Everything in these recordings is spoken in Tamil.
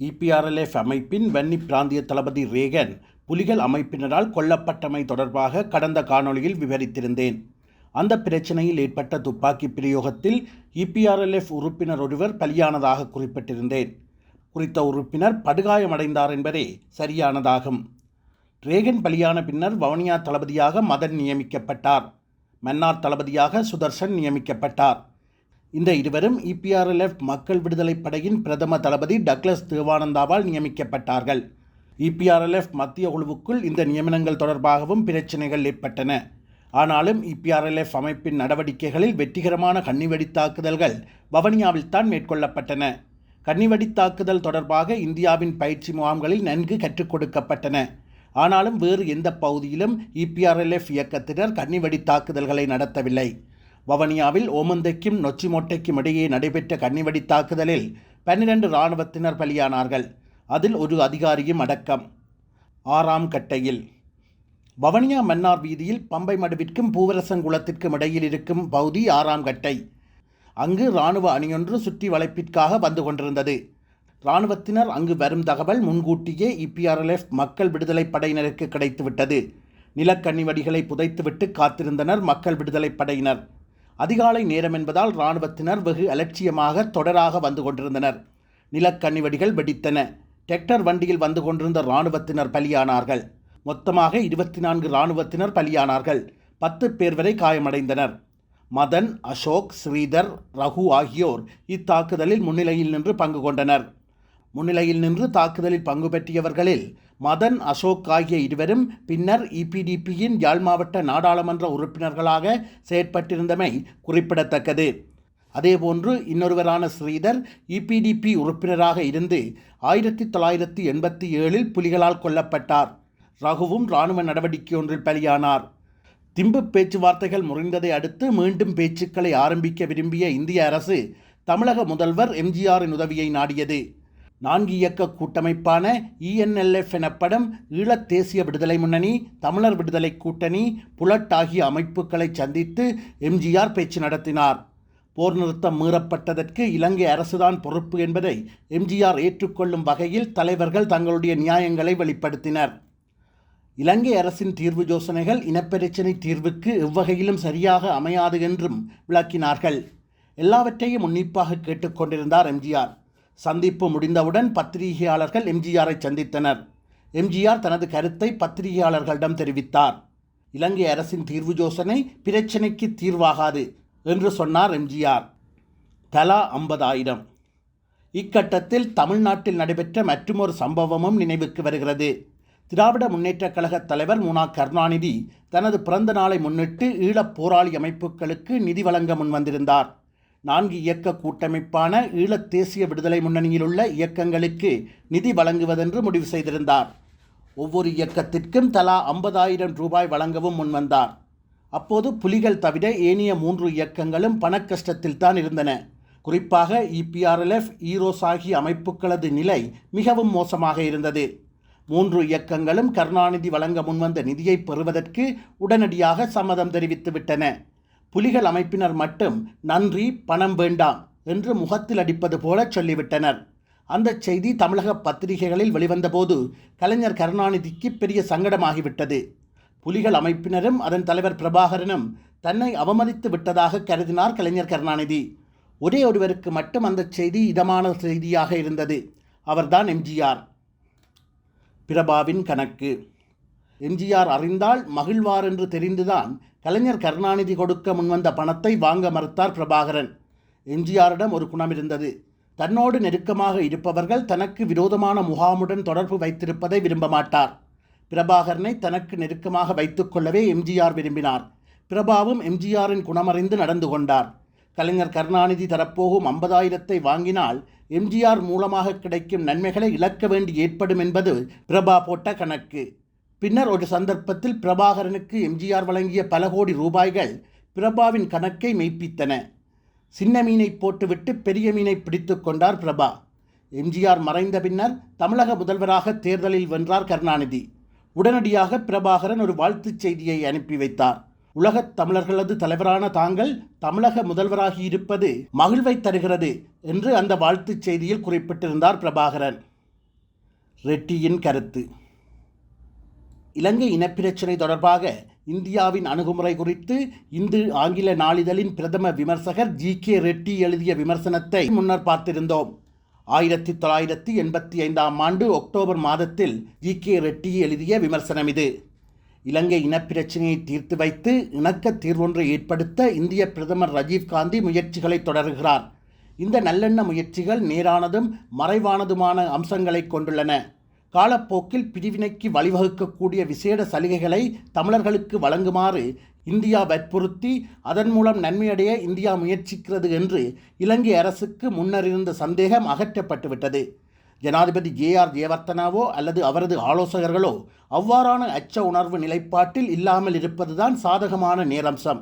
இபிஆர்எல்எஃப் அமைப்பின் வன்னி பிராந்திய தளபதி ரேகன் புலிகள் அமைப்பினரால் கொல்லப்பட்டமை தொடர்பாக கடந்த காணொளியில் விவரித்திருந்தேன். அந்த பிரச்சனையில் ஏற்பட்ட துப்பாக்கி பிரயோகத்தில் இபிஆர்எல்எஃப் உறுப்பினர் ஒருவர் பலியானதாக குறிப்பிட்டிருந்தேன். குறித்த உறுப்பினர் படுகாயமடைந்தார் என்பதே சரியானதாகும். ரேகன் பலியான பின்னர் வவுனியா தளபதியாக மதன் நியமிக்கப்பட்டார். மன்னார் தளபதியாக சுதர்சன் நியமிக்கப்பட்டார். இந்த இருவரும் இபிஆர்எல்எஃப் மக்கள் விடுதலைப் படையின் பிரதம தளபதி டக்ளஸ் தேவானந்தாவால் நியமிக்கப்பட்டார்கள். இபிஆர்எல்எஃப் மத்திய குழுவுக்குள் இந்த நியமனங்கள் தொடர்பாகவும் பிரச்சினைகள் ஏற்பட்டன. ஆனாலும் இபிஆர்எல்எஃப் அமைப்பின் நடவடிக்கைகளில் வெற்றிகரமான கன்னிவெடி தாக்குதல்கள் வவனியாவில் தான் மேற்கொள்ளப்பட்டன. கன்னிவெடி தாக்குதல் தொடர்பாக இந்தியாவின் பயிற்சி முகாம்களில் நன்கு கற்றுக் கொடுக்கப்பட்டன. ஆனாலும் வேறு எந்த பகுதியிலும் இபிஆர்எல்எஃப் இயக்கத்தினர் கன்னிவெடி தாக்குதல்களை நடத்தவில்லை. வவனியாவில் ஓமந்தைக்கும் நொச்சிமொட்டைக்கும் இடையே நடைபெற்ற கன்னிவெடி தாக்குதலில் பன்னிரண்டு இராணுவத்தினர் பலியானார்கள். அதில் ஒரு அதிகாரியும் அடக்கம். ஆறாம் கட்டையில். வவனியா மன்னார் வீதியில் பம்பை மடுவிற்கும் பூவரசங்குளத்திற்கும் இடையில் இருக்கும் பகுதி ஆறாம் கட்டை. அங்கு இராணுவ அணியொன்று சுற்றி வளைப்பிற்காக வந்து கொண்டிருந்தது. இராணுவத்தினர் அங்கு வரும் தகவல் முன்கூட்டியே இபிஆர்எல்எஃப் மக்கள் விடுதலை படையினருக்கு கிடைத்துவிட்டது. நிலக்கண்ணிவடிகளை புதைத்துவிட்டு காத்திருந்தனர் மக்கள் விடுதலை படையினர். அதிகாலை நேரம் என்பதால் இராணுவத்தினர் வெகு அலட்சியமாக தொடராக வந்து கொண்டிருந்தனர். நிலக்கண்ணிவடிகள் வெடித்தன. டெக்டர் வண்டியில் வந்து கொண்டிருந்த இராணுவத்தினர் பலியானார்கள். மொத்தமாக இருபத்தி நான்கு இராணுவத்தினர் பலியானார்கள். பத்து பேர் வரை காயமடைந்தனர். மதன் அசோக் ஸ்ரீதர் ரகு ஆகியோர் இத்தாக்குதலில் முன்னிலையில் நின்று பங்கு கொண்டனர். முன்னிலையில் நின்று தாக்குதலில் பங்கு பெற்றியவர்களில் மதன் அசோக் ஆகிய இருவரும் பின்னர் இபிடிபியின் யாழ் மாவட்ட நாடாளுமன்ற உறுப்பினர்களாக செயற்பட்டிருந்தமை குறிப்பிடத்தக்கது. அதேபோன்று இன்னொருவரான ஸ்ரீதர் இபிடிபி உறுப்பினராக இருந்து ஆயிரத்தி தொள்ளாயிரத்தி எண்பத்தி ஏழில் புலிகளால் கொல்லப்பட்டார். ரகுவும் இராணுவ நடவடிக்கை ஒன்றில் பலியானார். திம்பு பேச்சுவார்த்தைகள் முறிந்ததை அடுத்து மீண்டும் பேச்சுக்களை ஆரம்பிக்க விரும்பிய இந்திய அரசு தமிழக முதல்வர் எம்ஜிஆரின் உதவியை நாடியது. நான்கு இயக்க கூட்டமைப்பான இஎன்எல்எஃப் எனப்படும் ஈழத் தேசிய விடுதலை முன்னணி தமிழர் விடுதலை கூட்டணி புலட் ஆகிய அமைப்புகளை சந்தித்து எம்ஜிஆர் பேச்சு நடத்தினார். போர் நிறுத்தம் மீறப்பட்டதற்கு இலங்கை அரசுதான் பொறுப்பு என்பதை எம்ஜிஆர் ஏற்றுக்கொள்ளும் வகையில் தலைவர்கள் தங்களுடைய நியாயங்களை வெளிப்படுத்தினர். இலங்கை அரசின் தீர்வு யோசனைகள் இனப்பிரச்சினை தீர்வுக்கு எவ்வகையிலும் சரியாக அமையாது என்றும் விளக்கினார்கள். எல்லாவற்றையும் உன்னிப்பாக கேட்டுக்கொண்டிருந்தார் எம்ஜிஆர் சந்திப்பு முடிந்தவுடன் பத்திரிகையாளர்கள் எம்ஜிஆரை சந்தித்தனர். எம்ஜிஆர் தனது கருத்தை பத்திரிகையாளர்களிடம் தெரிவித்தார். இலங்கை அரசின் தீர்வு யோசனை பிரச்சினைக்கு தீர்வாகாது என்று சொன்னார் எம்ஜிஆர். தலா ஐம்பதாயிரம். இக்கட்டத்தில் தமிழ்நாட்டில் நடைபெற்ற மற்றுமொரு சம்பவமும் நினைவுக்கு வருகிறது. திராவிட முன்னேற்றக் கழகத் தலைவர் முனா கருணாநிதி தனது பிறந்த நாளை முன்னிட்டு ஈழப் போராளி அமைப்புகளுக்கு நிதி வழங்க முன்வந்திருந்தார். நான்கு இயக்க கூட்டமைப்பான ஈழத் தேசிய விடுதலை முன்னணியில் உள்ள இயக்கங்களுக்கு நிதி வழங்குவதென்று முடிவு செய்திருந்தார். ஒவ்வொரு இயக்கத்திற்கும் தலா ஐம்பதாயிரம் ரூபாய் வழங்கவும் முன்வந்தார் அப்போது புலிகள் தவிர ஏனைய மூன்று இயக்கங்களும் பணக்கஷ்டத்தில் தான் இருந்தன. குறிப்பாக இபிஆர்எல்எஃப் ஈரோஸ் ஆகிய அமைப்புகளது நிலை மிகவும் மோசமாக இருந்தது. மூன்று இயக்கங்களும் கருணாநிதி வழங்க முன்வந்த நிதியை பெறுவதற்கு உடனடியாக சம்மதம் தெரிவித்துவிட்டன. புலிகள் அமைப்பினர் மட்டும் நன்றி பணம் வேண்டாம் என்று முகத்தில் அடிப்பது போல சொல்லிவிட்டனர். அந்த செய்தி தமிழக பத்திரிகைகளில் வெளிவந்தபோது கலைஞர் கருணாநிதிக்கு பெரிய சங்கடமாகிவிட்டது. புலிகள் அமைப்பினரும் அதன் தலைவர் பிரபாகரனும் தன்னை அவமதித்து விட்டதாக கருதினார் கலைஞர் கருணாநிதி. ஒரே ஒருவருக்கு மட்டும் அந்த செய்தி இதமான செய்தியாக இருந்தது. அவர்தான் எம்ஜிஆர் பிரபாவின் கணக்கு. எம்ஜிஆர் அறிந்தால் மகிழ்வார் என்று தெரிந்துதான் கலைஞர் கருணாநிதி கொடுக்க முன்வந்த பணத்தை வாங்க மறுத்தார் பிரபாகரன். எம்ஜிஆரிடம் ஒரு குணம் இருந்தது. தன்னோடு நெருக்கமாக இருப்பவர்கள் தனக்கு விரோதமான முகாமுடன் தொடர்பு வைத்திருப்பதை விரும்ப மாட்டார். பிரபாகரனை தனக்கு நெருக்கமாக வைத்துக்கொள்ளவே எம்ஜிஆர் விரும்பினார். பிரபாவும் எம்ஜிஆரின் குணமறிந்து நடந்து கொண்டார். கலைஞர் கருணாநிதி தரப்போகும் ஐம்பதாயிரத்தை வாங்கினால் எம்ஜிஆர் மூலமாக கிடைக்கும் நன்மைகளை இழக்க வேண்டி ஏற்படும் என்பது பிரபா போட்ட கணக்கு. பின்னர் ஒரு சந்தர்ப்பத்தில் பிரபாகரனுக்கு எம்ஜிஆர் வழங்கிய பல கோடி ரூபாய்கள் பிரபாவின் கணக்கை மெய்ப்பித்தன. சின்ன மீனை போட்டுவிட்டு பெரிய மீனை பிடித்து கொண்டார் பிரபா. எம்ஜிஆர் மறைந்த பின்னர் தமிழக முதல்வராக தேர்தலில் வென்றார் கருணாநிதி. உடனடியாக பிரபாகரன் ஒரு வாழ்த்துச் செய்தியை அனுப்பி வைத்தார். உலகத் தமிழர்களது தலைவரான தாங்கள் தமிழக முதல்வராகி இருப்பது மகிழ்வை தருகிறது என்று அந்த வாழ்த்துச் செய்தியில் குறிப்பிட்டிருந்தார் பிரபாகரன். ரெட்டியின் கருத்து. இலங்கை இனப்பிரச்சினை தொடர்பாக இந்தியாவின் அணுகுமுறை குறித்து இந்து ஆங்கில நாளிதழின் பிரதம விமர்சகர் ஜி. கே. ரெட்டி எழுதிய விமர்சனத்தை முன்னர் பார்த்திருந்தோம். ஆயிரத்தி தொள்ளாயிரத்தி எண்பத்தி ஐந்தாம் ஆண்டு அக்டோபர் மாதத்தில் ஜி. கே. ரெட்டி எழுதிய விமர்சனம் இது. இலங்கை இனப்பிரச்சினையை தீர்த்து வைத்து இணக்க தீர்வொன்றை ஏற்படுத்த இந்திய பிரதமர் ரஜீவ்காந்தி முயற்சிகளை தொடர்கிறார். இந்த நல்லெண்ண முயற்சிகள் நேரானதும் மறைவானதுமான அம்சங்களை கொண்டுள்ளன. காலப்போக்கில் பிரிவினைக்கு வழிவகுக்கக்கூடிய விசேட சலுகைகளை தமிழர்களுக்கு வழங்குமாறு இந்தியா வற்புறுத்தி அதன் மூலம் நன்மையடைய இந்தியா முயற்சிக்கிறது என்று இலங்கை அரசுக்கு முன்னர் இருந்த சந்தேகம் அகற்றப்பட்டுவிட்டது. ஜனாதிபதி ஜே ஆர் ஜெயவர்த்தனாவோ அல்லது அவரது ஆலோசகர்களோ அவ்வாறான அச்ச உணர்வு நிலைப்பாட்டில் இல்லாமல் இருப்பதுதான் சாதகமான நேரம்சம்.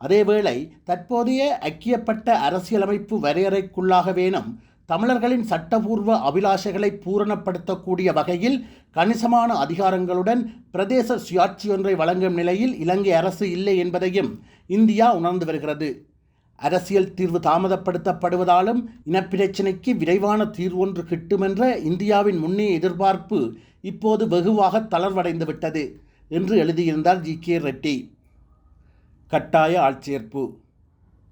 அதேவேளை தற்போதைய ஐக்கியப்பட்ட அரசியலமைப்பு வரையறைக்குள்ளாகவேனும் தமிழர்களின் சட்டபூர்வ அபிலாஷைகளை பூரணப்படுத்தக்கூடிய வகையில் கணிசமான அதிகாரங்களுடன் பிரதேச சுயாட்சியொன்றை வழங்கும் நிலையில் இலங்கை அரசு இல்லை என்பதையும் இந்தியா உணர்ந்து வருகிறது. அரசியல் தீர்வு தாமதப்படுத்தப்படுவதாலும் இனப்பிரச்சினைக்கு விரைவான தீர்வொன்று கிட்டுமென்ற இந்தியாவின் முன்னே எதிர்பார்ப்பு இப்போது வெகுவாக தளர்வடைந்து விட்டது என்று எழுதியிருந்தார் ஜி. கே. ரெட்டி. கட்டாய ஆட்சேர்ப்பு.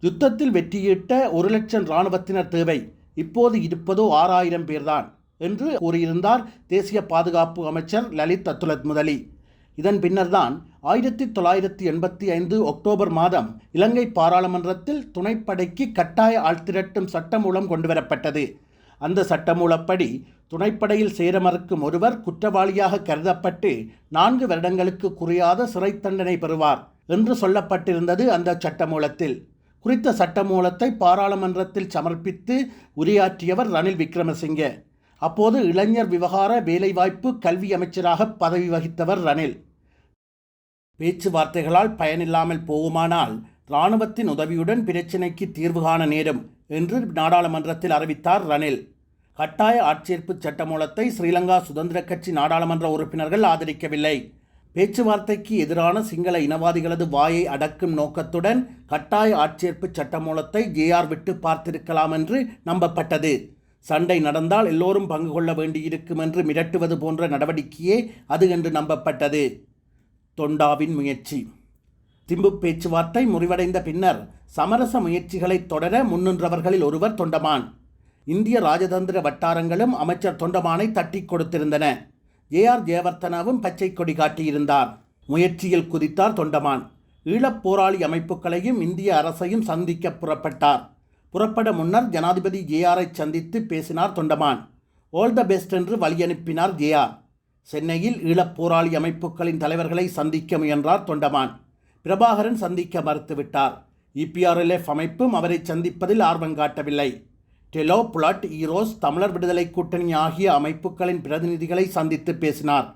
யுத்தத்தில் வெற்றியிட்ட ஒரு லட்சம் இராணுவத்தினர் தேவை. இப்போது இருப்பதோ ஆறாயிரம் பேர்தான் என்று கூறியிருந்தார் தேசிய பாதுகாப்பு அமைச்சர் லலித் அத்துலத் முதலி. இதன் பின்னர்தான் ஆயிரத்தி தொள்ளாயிரத்தி எண்பத்தி ஐந்து அக்டோபர் மாதம் இலங்கை பாராளுமன்றத்தில் துணைப்படைக்கு கட்டாய ஆழ்த்திரட்டும் சட்டமூலம் கொண்டுவரப்பட்டது. அந்த சட்டமூலப்படி துணைப்படையில் சேர மறுக்கும் ஒருவர் குற்றவாளியாக கருதப்பட்டு நான்கு வருடங்களுக்கு குறையாத சிறை தண்டனை பெறுவார் என்று சொல்லப்பட்டிருந்தது அந்த சட்டமூலத்தில். குறித்த சட்டமூலத்தை பாராளுமன்றத்தில் சமர்ப்பித்து உரையாற்றியவர் ரணில் விக்ரமசிங்கே. அப்போது இளைஞர் விவகார வேலைவாய்ப்பு கல்வி அமைச்சராக பதவி வகித்தவர் ரணில். பேச்சுவார்த்தைகளால் பயனில்லாமல் போகுமானால் இராணுவத்தின் உதவியுடன் பிரச்சினைக்கு தீர்வு காண நேரும் என்று நாடாளுமன்றத்தில் அறிவித்தார் ரணில். கட்டாய ஆட்சேர்ப்பு சட்டமூலத்தை ஸ்ரீலங்கா சுதந்திர கட்சி நாடாளுமன்ற உறுப்பினர்கள் ஆதரிக்கவில்லை. பேச்சுவார்த்தைக்கு எதிரான சிங்கள இனவாதிகளது வாயை அடக்கும் நோக்கத்துடன் கட்டாய ஆட்சேர்ப்பு சட்டமூலத்தை ஜேஆர் விட்டு பார்த்திருக்கலாம் என்று நம்பப்பட்டது. சண்டை நடந்தால் எல்லோரும் பங்கு கொள்ள வேண்டியிருக்கும் என்று மிரட்டுவது போன்ற நடவடிக்கையே அது என்று நம்பப்பட்டது. தொண்டாவின் முயற்சி. திம்பு பேச்சுவார்த்தை முறிவடைந்த பின்னர் சமரச முயற்சிகளை தொடர முன்னின்றவர்களில் ஒருவர் தொண்டமான். இந்திய ராஜதந்திர வட்டாரங்களும் அமைச்சர் தொண்டமானை தட்டி கொடுத்திருந்தன. ஏ ஆர் ஜெயவர்த்தனாவும் பச்சை கொடி காட்டியிருந்தார். முயற்சியில் குதித்தார் தொண்டமான். ஈழப் போராளி அமைப்புகளையும் இந்திய அரசையும் சந்திக்க புறப்பட்டார். புறப்பட முன்னர் ஜனாதிபதி ஜேஆரை சந்தித்து பேசினார் தொண்டமான். ஆல் த பெஸ்ட் என்று வழியனுப்பினார் ஜேஆர் சென்னையில் ஈழப் போராளி அமைப்புகளின் தலைவர்களை சந்திக்க முயன்றார் தொண்டமான். பிரபாகரன் சந்திக்க மறுத்துவிட்டார். இபிஆர்எல்எஃப் அமைப்பும் அவரை சந்திப்பதில் ஆர்வம் காட்டவில்லை. டெலோ புலட் ஈரோஸ் தமிழர் விடுதலை கூட்டணி ஆகிய அமைப்புகளின் பிரதிநிதிகளை சந்தித்து பேசினார்.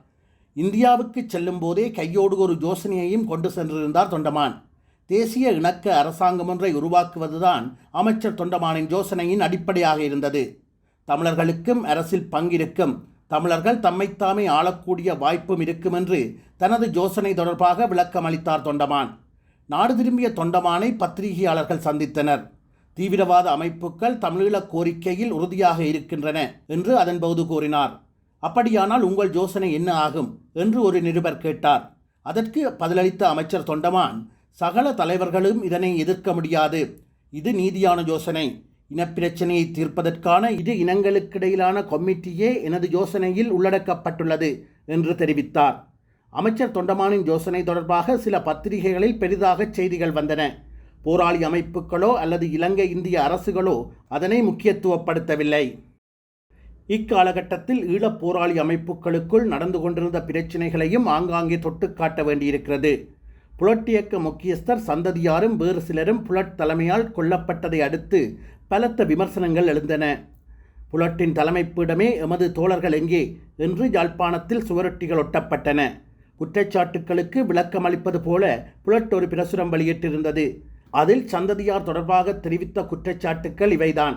இந்தியாவுக்கு செல்லும் போதே கையோடு ஒரு யோசனையையும் கொண்டு சென்றிருந்தார் தொண்டமான். தேசிய இணக்க அரசாங்கம் ஒன்றை உருவாக்குவதுதான் அமைச்சர் தொண்டமானின் யோசனையின் அடிப்படையாக இருந்தது. தமிழர்களுக்கும் அரசில் பங்கிருக்கும் தமிழர்கள் தம்மைத்தாமே ஆளக்கூடிய வாய்ப்பும் இருக்கும் என்று தனது யோசனை தொடர்பாக விளக்கம் அளித்தார் தொண்டமான். நாடு திரும்பிய தொண்டமானை பத்திரிகையாளர்கள் சந்தித்தனர். தீவிரவாத அமைப்புகள் தமிழீழ கோரிக்கையில் உறுதியாக இருக்கின்றன என்று அதன்போது கூறினார். அப்படியானால் உங்கள் யோசனை என்ன ஆகும்? என்று ஒரு நிருபர் கேட்டார். அதற்கு பதிலளித்த அமைச்சர் தொண்டமான் சகல தலைவர்களும் இதனை எதிர்க்க முடியாது. இது நீதியான யோசனை. இனப்பிரச்சனையை தீர்ப்பதற்கான இரு இனங்களுக்கிடையிலான கமிட்டியே எனது யோசனையில் உள்ளடக்கப்பட்டுள்ளது என்று தெரிவித்தார். அமைச்சர் தொண்டமானின் யோசனை தொடர்பாக சில பத்திரிகைகளில் பெரிதாக செய்திகள் வந்தன. போராளி அமைப்புகளோ அல்லது இலங்கை இந்திய அரசுகளோ அதனை முக்கியத்துவப்படுத்தவில்லை. இக்காலகட்டத்தில் ஈழப் போராளி அமைப்புகளுக்குள் நடந்து கொண்டிருந்த பிரச்சினைகளையும் ஆங்காங்கே தொட்டு காட்ட வேண்டியிருக்கிறது. புலட்டியக்க முக்கியஸ்தர் சந்ததியாரும் வேறு சிலரும் புலட் தலைமையால் கொல்லப்பட்டதை அடுத்து பலத்த விமர்சனங்கள் எழுந்தன. புலட்டின் தலைமைப்பிடமே எமது தோழர்கள் எங்கே என்று யாழ்ப்பாணத்தில் சுவரொட்டிகள் ஒட்டப்பட்டன. குற்றச்சாட்டுக்களுக்கு விளக்கம் அளிப்பது போல புலட் ஒரு பிரசுரம் வெளியிட்டிருந்தது. அதில் சந்ததியார் தொடர்பாக தெரிவித்த குற்றச்சாட்டுக்கள் இவைதான்.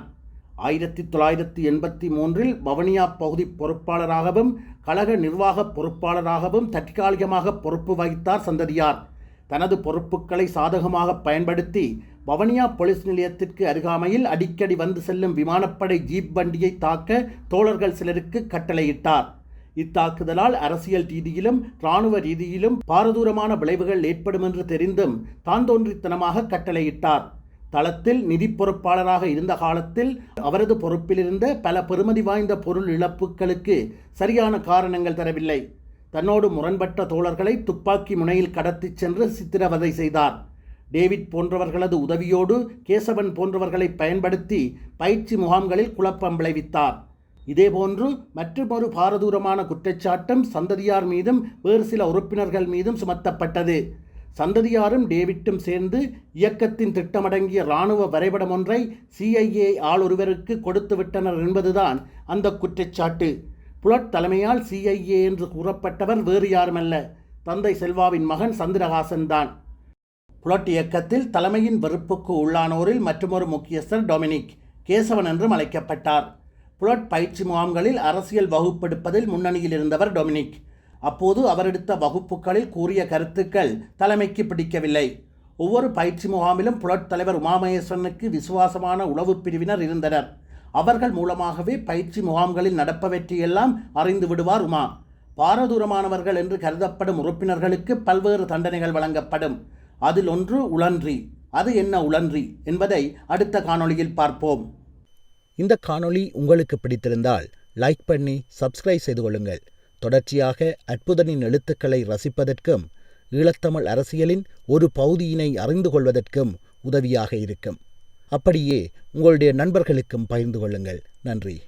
ஆயிரத்தி தொள்ளாயிரத்தி எண்பத்தி மூன்றில் வவனியா பகுதி பொறுப்பாளராகவும் கழக நிர்வாக பொறுப்பாளராகவும் தற்காலிகமாக பொறுப்பு வகித்தார் சந்ததியார். தனது பொறுப்புகளை சாதகமாக பயன்படுத்தி வவனியா போலீஸ் நிலையத்திற்கு அருகாமையில் அடிக்கடி வந்து செல்லும் விமானப்படை ஜீப் வண்டியை தாக்க தோழர்கள் சிலருக்கு கட்டளையிட்டார். இத்தாக்குதலால் அரசியல் ரீதியிலும் இராணுவ ரீதியிலும் பாரதூரமான விளைவுகள் ஏற்படும் என்று தெரிந்தும் தான் தோன்றித்தனமாக கட்டளையிட்டார். தளத்தில் நிதி பொறுப்பாளராக இருந்த காலத்தில் அவரது பொறுப்பிலிருந்த பல பெருமதி வாய்ந்த பொருள் இழப்புகளுக்கு சரியான காரணங்கள் தரவில்லை. தன்னோடு முரண்பட்ட தோழர்களை துப்பாக்கி முனையில் கடத்திச் சென்று சித்திரவதை செய்தார். டேவிட் போன்றவர்களது உதவியோடு கேசவன் போன்றவர்களை பயன்படுத்தி பயிற்சி முகாம்களில் குழப்பம் விளைவித்தார். இதேபோன்று மற்றுமொரு பாரதூரமான குற்றச்சாட்டும் சந்ததியார் மீதும் வேறு சில உறுப்பினர்கள் மீதும் சுமத்தப்பட்டது. சந்ததியாரும் டேவிட்டும் சேர்ந்து இயக்கத்தின் திட்டமடங்கிய இராணுவ வரைபடம் ஒன்றை சிஐஏ ஆளொருவருக்கு கொடுத்து விட்டனர் என்பதுதான் அந்த குற்றச்சாட்டு. புலட் தலைமையால் சிஐஏ என்று கூறப்பட்டவர் வேறு யாருமல்ல. தந்தை செல்வாவின் மகன் சந்திரஹாசன் தான். புலட் இயக்கத்தில் தலைமையின் வெறுப்புக்கு உள்ளானோரில் மற்றொரு முக்கியஸ்தர் டொமினிக் கேசவன் என்றும் அழைக்கப்பட்டார். புலட் பயிற்சி முகாம்களில் அரசியல் வகுப்பெடுப்பதில் முன்னணியில் இருந்தவர் டொமினிக். அப்போது அவர் எடுத்த வகுப்புகளில் கூறிய கருத்துக்கள் தலைமைக்கு பிடிக்கவில்லை. ஒவ்வொரு பயிற்சி முகாமிலும் புலட் தலைவர் உமாமகேஸ்வரனுக்கு விசுவாசமான உளவு பிரிவினர் இருந்தனர். அவர்கள் மூலமாகவே பயிற்சி முகாம்களில் நடப்பவற்றையெல்லாம் அறிந்து விடுவார் உமா. பாரதூரமானவர்கள் என்று கருதப்படும் உறுப்பினர்களுக்கு பல்வேறு தண்டனைகள் வழங்கப்படும். அதில் ஒன்று உளன்றி. அது என்ன உளன்றி என்பதை அடுத்த காணொளியில் பார்ப்போம். இந்த காணொளி உங்களுக்கு பிடித்திருந்தால் லைக் பண்ணி சப்ஸ்கிரைப் செய்து கொள்ளுங்கள். தொடர்ச்சியாக அற்புதனின் எழுத்துக்களை ரசிப்பதற்கும் ஈழத்தமிழ் அரசியலின் ஒரு பகுதியினை அறிந்து கொள்வதற்கும் உதவியாக இருக்கும். அப்படியே உங்களுடைய நண்பர்களுக்கும் பகிர்ந்து கொள்ளுங்கள். நன்றி.